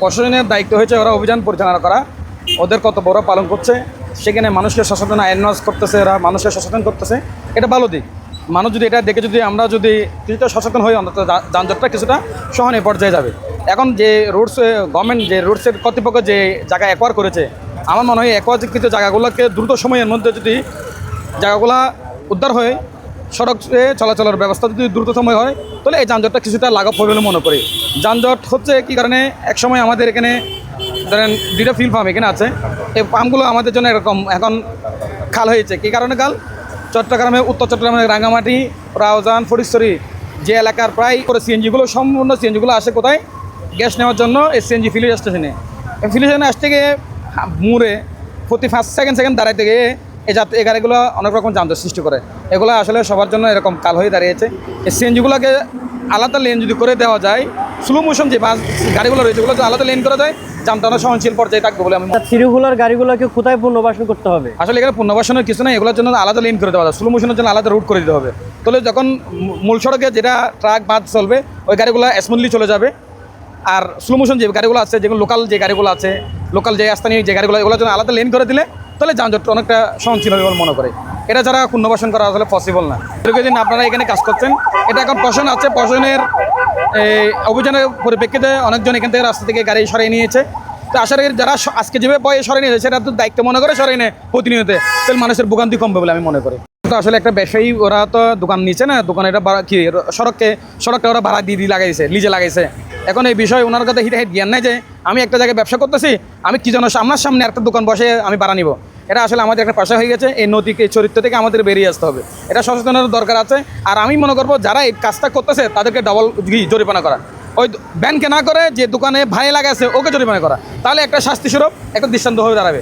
প্রশাসনের দায়িত্ব হয়েছে ওরা অভিযান পরিচালনা করা। ওদের কত বড় পালন করছে, সেখানে মানুষকে সচেতন অ্যানাউন্স করতেছে, এরা মানুষকে সচেতন করতেছে। এটা ভালো দিক। মানুষ যদি এটা দেখে যদি আমরা যদি কিছুটা সচেতন হই, অন্তত যানজটটা কিছুটা সহনীয় পর্যায়ে যাবে। এখন যে রোডস গভর্নমেন্ট যে রোডসের কর্তৃপক্ষ যে জায়গা অ্যাকোয়ার করেছে, আমার মনে হয় অ্যাকোয়ারকৃত জায়গাগুলোকে দ্রুত সময়ের মধ্যে যদি জায়গাগুলা উদ্ধার হয়ে সড়কে চলাচলের ব্যবস্থা যদি দ্রুত সময় হয়, তাহলে এই যানজটটা কিছুটা লাঘব হবে বলে মনে করি। যানজট হচ্ছে কি কারণে, একসময় আমাদের এখানে ধরেন দুইটা ফিল ফার্ম এখানে আছে। এই পাম্পগুলো আমাদের জন্য এরকম, এখন খাল হয়েছে। কী কারণে খাল? চট্টগ্রামে, উত্তর চট্টগ্রামে রাঙ্গামাটি, রাউজান ফরিশ্বরী যে এলাকার প্রায় করে সিএনজিগুলো, সম্পূর্ণ সিএনজিগুলো আসে কোথায়? গ্যাস নেওয়ার জন্য এই সিএনজি ফিলিং স্টেশনে ফিলিং স্টেশনে আসতে গিয়ে মুড়ে প্রতি ফার্স্ট সেকেন্ড সেকেন্ড দাঁড়াইতে গিয়ে এই যাত্রী এই গাড়িগুলো অনেক রকম যানজট সৃষ্টি করে। এগুলো আসলে সবার জন্য এরকম কাল হয়ে দাঁড়িয়েছে। এই সিএনজিগুলোকে আলাদা লেন যদি করে দেওয়া যায় স্লো মোশন যে বাস গাড়িগুলো রয়েছে ওগুলো যদি আলাদা লেন করা যায় যানটা সহনশীল পর্যায়ে থাকবে বলে আমি থ্রি হুলার গাড়িগুলোকে কোথায় পুনর্বাসন করতে হবে? আসলে এখানে পুনর্বাসনের কিছু নাই এগুলোর জন্য আলাদা লেন করে দেওয়া যায়। স্লো মোশনের জন্য আলাদা রুট করে দিতে হবে। তাহলে যখন মূল সড়কে যেটা ট্রাক বাস চলবে ওই গাড়িগুলো স্মুথলি চলে যাবে। আর স্লো মোশন যে গাড়িগুলো আছে যেগুলো লোকাল যে গাড়িগুলো আছে লোকাল যে স্থানীয় যে গাড়িগুলো এগুলোর জন্য আলাদা লেন করে দিলে তাহলে যানজটটা অনেকটা সহনশীল হবে বলে মনে করে। এটা ছাড়া পুনর্বাসন করা আসলে পসিবল না। দীর্ঘদিন আপনারা এখানে কাজ করছেন, এটা এখন প্রশাসন আছে, প্রশাসনের অভিযানের পরিপ্রেক্ষিতে অনেকজন এখান থেকে রাস্তা থেকে গাড়ি সরিয়ে নিয়েছে। তো আশা করি যারা আজকে যেভাবে বয়ে সরিয়ে নিয়েছে, সেটা তো দায়িত্ব মনে করে সরিয়ে নেয় প্রতিনিয়ত। তাহলে মানুষের ভোগান্তি কমবে বলে আমি মনে করি। তো আসলে একটা ব্যবসায়ী, ওরা তো দোকান নিচ্ছে না, দোকান এটা কি, সড়ককে, সড়কটা ওরা ভাড়া দিয়ে দিয়ে লাগাইছে, লিজে লাগাইছে। এখন এই বিষয়ে ওনার কাছে হিট হিট জ্ঞান নেই যে আমি একটা জায়গায় ব্যবসা করতেছি, আমি কি যেন আমার সামনে একটা দোকান বসে আমি বাড়া নিব। এটা আসলে আমাদের একটা পেশা হয়ে গেছে, এই নদীকে চরিত্র থেকে আমাদের বেরিয়ে আসতে হবে। এটা সচেতনতার দরকার আছে, আর আমি মনে করব যারা এই কাজটা করতেছে, তাদেরকে ডবল জরিমানা করা। ওই ব্যানকে না করে যে দোকানে ভাই লাগাইছে, ওকে জরিমানা করা। তাহলে একটা শাস্তি স্বরূপ একটা দৃষ্টান্ত হয়ে দাঁড়াবে।